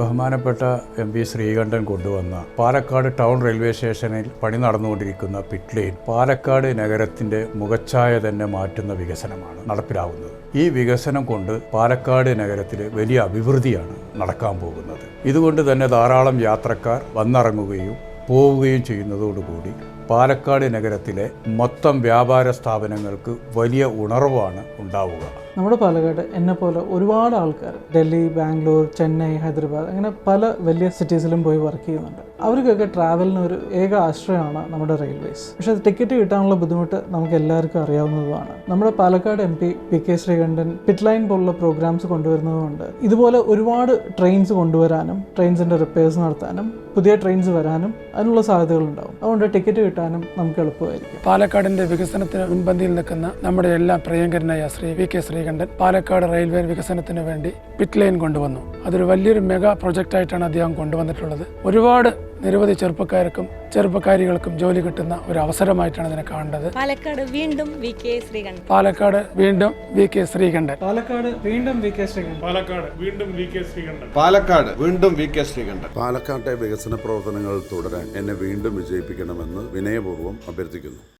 ബഹുമാനപ്പെട്ട M P Sreekandan കൊണ്ടുവന്ന Palakkad town railway സ്റ്റേഷനിൽ പണി നടന്നുകൊണ്ടിരിക്കുന്ന പിറ്റ് ലൈൻ പാലക്കാട് നഗരത്തിന്റെ മുഖച്ഛായ തന്നെ മാറ്റുന്ന വികസനമാണ് നടപ്പിലാവുന്നത്. ഈ വികസനം കൊണ്ട് പാലക്കാട് നഗരത്തിൽ വലിയ അഭിവൃദ്ധിയാണ് നടക്കാൻ പോകുന്നത്. ഇതുകൊണ്ട് തന്നെ ധാരാളം യാത്രക്കാർ വന്നിറങ്ങുകയും പോവുകയും ചെയ്യുന്നതോടുകൂടി പാലക്കാട് നഗരത്തിലെ മൊത്തം വ്യാപാര സ്ഥാപനങ്ങൾക്ക് വലിയ ഉണർവാണ് ഉണ്ടാവുക. നമ്മുടെ പാലക്കാട് എന്നെ പോലെ ഒരുപാട് ആൾക്കാർ ഡൽഹി ബാംഗ്ലൂർ ചെന്നൈ ഹൈദരാബാദ് അങ്ങനെ പല വലിയ സിറ്റീസിലും പോയി വർക്ക് ചെയ്യുന്നുണ്ട്. അവർക്കൊക്കെ ട്രാവലിന് ഒരു ഏക ആശ്രയമാണ് നമ്മുടെ റെയിൽവേസ് പക്ഷെ ടിക്കറ്റ് കിട്ടാനുള്ള ബുദ്ധിമുട്ട് നമുക്ക് എല്ലാവർക്കും അറിയാവുന്നതുമാണ്. നമ്മുടെ Palakkad M P P K Sreekandan pit line പോലുള്ള പ്രോഗ്രാംസ് കൊണ്ടുവരുന്നതുകൊണ്ട് ഇതുപോലെ ഒരുപാട് ട്രെയിൻസ് കൊണ്ടുവരാനും ട്രെയിൻസിന്റെ റിപ്പയേഴ്സ് നടത്താനും പുതിയ ട്രെയിൻസ് വരാനും അതിനുള്ള സാധ്യതകളുണ്ടാവും. അതുകൊണ്ട് ടിക്കറ്റ് കിട്ടാനും നമുക്ക് എളുപ്പമായിരിക്കും. പാലക്കാടിന്റെ വികസനത്തിന് മുൻപന്തിയിൽ നിൽക്കുന്ന നമ്മുടെ എല്ലാം പ്രിയങ്കരനായ Shri V K Sreekandan Palakkad railway വികസനത്തിന് വേണ്ടി പിറ്റ് ലൈൻ കൊണ്ടുവന്നു. അതൊരു വലിയൊരു മെഗാ പ്രൊജക്റ്റ് ആയിട്ടാണ് അദ്ദേഹം കൊണ്ടുവന്നിട്ടുള്ളത്. ഒരുപാട് നിരവധി ചെറുപ്പക്കാർക്കും ചെറുപ്പക്കാരികൾക്കും ജോലി കിട്ടുന്ന ഒരു അവസരമായിട്ടാണ് ഇതിനെ കാണേണ്ടത്. പാലക്കാട് വീണ്ടും വി കെ ശ്രീകണ്ഠൻ. പാലക്കാട് വീണ്ടും വി കെ ശ്രീകണ്ഠൻ. പാലക്കാട് വീണ്ടും വി കെ ശ്രീകണ്ഠൻ. പാലക്കാട് വീണ്ടും വി കെ ശ്രീകണ്ഠൻ. പാലക്കാട് വീണ്ടും വി കെ ശ്രീകണ്ഠൻ. പാലക്കാട്ടെ വികസന പ്രവർത്തനങ്ങൾ തുടരാൻ എന്നെ വീണ്ടും വിജയിപ്പിക്കണമെന്ന് വിനയപൂർവം അഭ്യർത്ഥിക്കുന്നു.